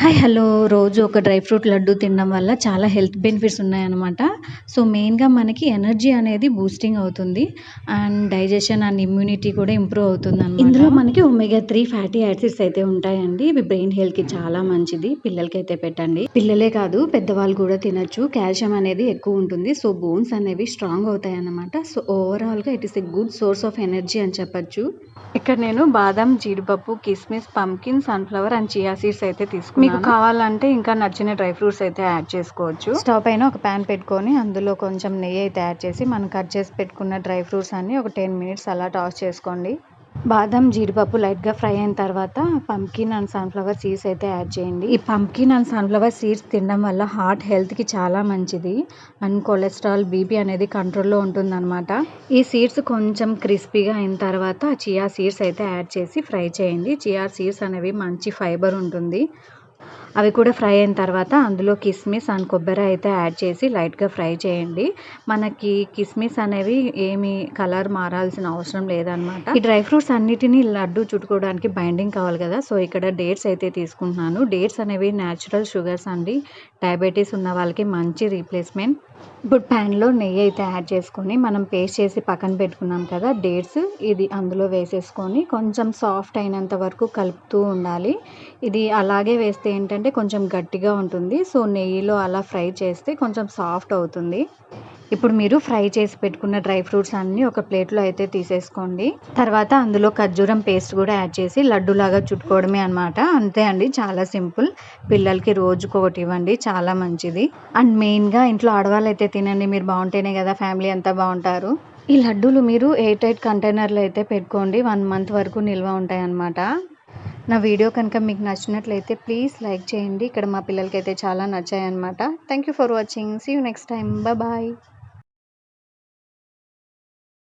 Hi hello. రోజు ఒక dry fruit laddu తినడం వల్ల చాలా హెల్త్ బెనిఫిట్స్ ఉన్నాయన్నమాట. సో మెయిన్గా మనకి ఎనర్జీ అనేది బూస్టింగ్ అవుతుంది. అండ్ డైజెషన్ అండ్ ఇమ్యూనిటీ కూడా ఇంప్రూవ్ అవుతుంది ఇందులో మనకి ఒమేగా త్రీ ఫ్యాటీ యాసిడ్స్ అయితే ఉంటాయండి. ఇవి బ్రెయిన్ హెల్త్కి చాలా మంచిది. పిల్లలకి అయితే పెట్టండి. పిల్లలే కాదు పెద్దవాళ్ళు కూడా తినొచ్చు. కాల్షియం అనేది ఎక్కువ ఉంటుంది. సో బోన్స్ అనేవి స్ట్రాంగ్ అవుతాయి అన్నమాట సో ఓవరాల్గా it is a good source of energy అని చెప్పొచ్చు. ఇక్కడ నేను బాదం జీడిపప్పు కిస్మిస్ pumpkin sunflower and chia seeds అయితే తీసుకున్నాను. మీకు కావాలంటే ఇంకా నచ్చిన డ్రై ఫ్రూట్స్ అయితే యాడ్ చేసుకోవచ్చు. స్టవ్ పైన ఒక ప్యాన్ పెట్టుకొని అందులో కొంచెం నెయ్యి అయితే యాడ్ చేసి మనం కట్ చేసి పెట్టుకున్న డ్రై ఫ్రూట్స్ అన్ని ఒక టెన్ మినిట్స్ అలా టాస్ చేసుకోండి. బాదం జీడిపప్పు లైట్గా ఫ్రై అయిన తర్వాత పంకిన్ అండ్ సన్ఫ్లవర్ సీడ్స్ అయితే యాడ్ చేయండి. ఈ పంకిన్ అండ్ సన్ఫ్లవర్ సీడ్స్ తినడం వల్ల హార్ట్ హెల్త్కి చాలా మంచిది. అండ్ కొలెస్ట్రాల్ బీపీ అనేది కంట్రోల్లో ఉంటుందన్నమాట. ఈ సీడ్స్ కొంచెం క్రిస్పీగా అయిన తర్వాత చియా సీడ్స్ అయితే యాడ్ చేసి ఫ్రై చేయండి. చియా సీడ్స్ అనేవి మంచి ఫైబర్ ఉంటుంది. అవి కూడా ఫ్రై అయిన తర్వాత అందులో కిస్మిస్ అండ్ కొబ్బరి అయితే యాడ్ చేసి లైట్గా ఫ్రై చేయండి. మనకి కిస్మిస్ అనేవి ఏమి కలర్ మారాల్సిన అవసరం లేదనమాట ఈ డ్రై ఫ్రూట్స్ అన్నిటినీ లడ్డు చుట్టుకోవడానికి బైండింగ్ కావాలి కదా సో ఇక్కడ డేట్స్ అయితే తీసుకుంటున్నాను. డేట్స్ అనేవి న్యాచురల్ షుగర్స్ అండి. డయాబెటీస్ ఉన్న వాళ్ళకి మంచి రీప్లేస్మెంట్. ఇప్పుడు ప్యాన్లో నెయ్యి అయితే యాడ్ చేసుకొని మనం పేస్ట్ చేసి పక్కన పెట్టుకున్నాం కదా డేట్స్ ఇది అందులో వేసేసుకొని కొంచెం సాఫ్ట్ అయినంత వరకు కలుపుతూ ఉండాలి. ఇది అలాగే వేస్తే ఏంటంటే కొంచెం గట్టిగా ఉంటుంది. సో నెయ్యిలో అలా ఫ్రై చేస్తే కొంచెం సాఫ్ట్ అవుతుంది. ఇప్పుడు మీరు ఫ్రై చేసి పెట్టుకున్న డ్రై ఫ్రూట్స్ అన్నీ ఒక ప్లేట్లో అయితే తీసేసుకోండి. తర్వాత అందులో ఖర్జూరం పేస్ట్ కూడా యాడ్ చేసి లడ్డూలాగా చుట్టుకోవడమే అనమాట అంతే అండి చాలా సింపుల్. పిల్లలకి రోజుకు ఒకటి ఇవ్వండి చాలా మంచిది. అండ్ మెయిన్గా ఇంట్లో ఆడవాళ్ళు అయితే తినండి మీరు బాగుంటేనే కదా ఫ్యామిలీ అంతా బాగుంటారు. ఈ లడ్డూలు మీరు ఎయిట్ ఎయిట్ కంటైనర్లు అయితే పెట్టుకోండి వన్ మంత్ వరకు నిల్వ ఉంటాయి అన్నమాట నా వీడియో కనుక మీకు నచ్చినట్లయితే ప్లీజ్ లైక్ చేయండి. ఇక్కడ మా పిల్లలకైతే చాలా నచ్చాయి అనమాట thank you for watching see you next time bye